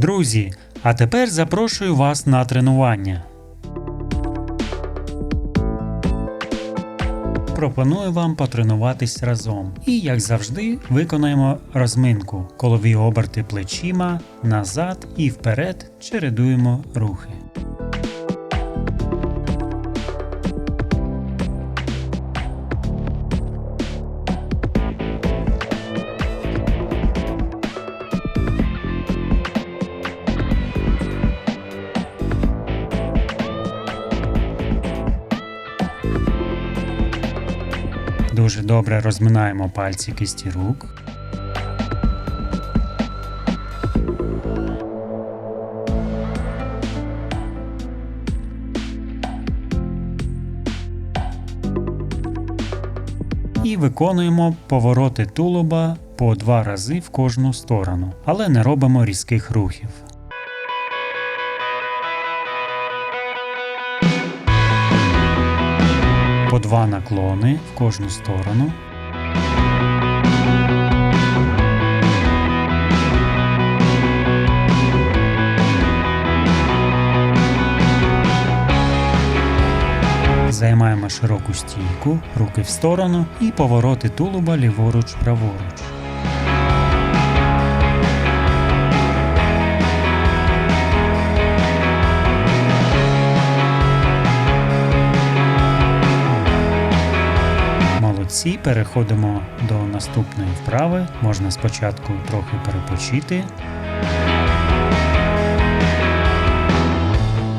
Друзі, а тепер запрошую вас на тренування. Пропоную вам потренуватись разом. І, як завжди, виконаємо розминку. Колові оберти плечима, назад і вперед чередуємо рухи. Дуже добре розминаємо пальці кисті рук. І виконуємо повороти тулуба по два рази в кожну сторону, але не робимо різких рухів. По два наклони в кожну сторону. Займаємо широку стійку, руки в сторону і повороти тулуба ліворуч-праворуч. Молодці, переходимо до наступної вправи. Можна спочатку трохи перепочити.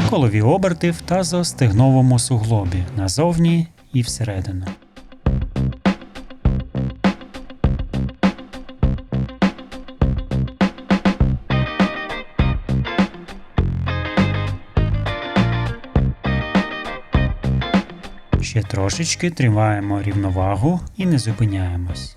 Колові оберти в тазостегновому суглобі назовні і всередину. Ще трошечки тримаємо рівновагу і не зупиняємось.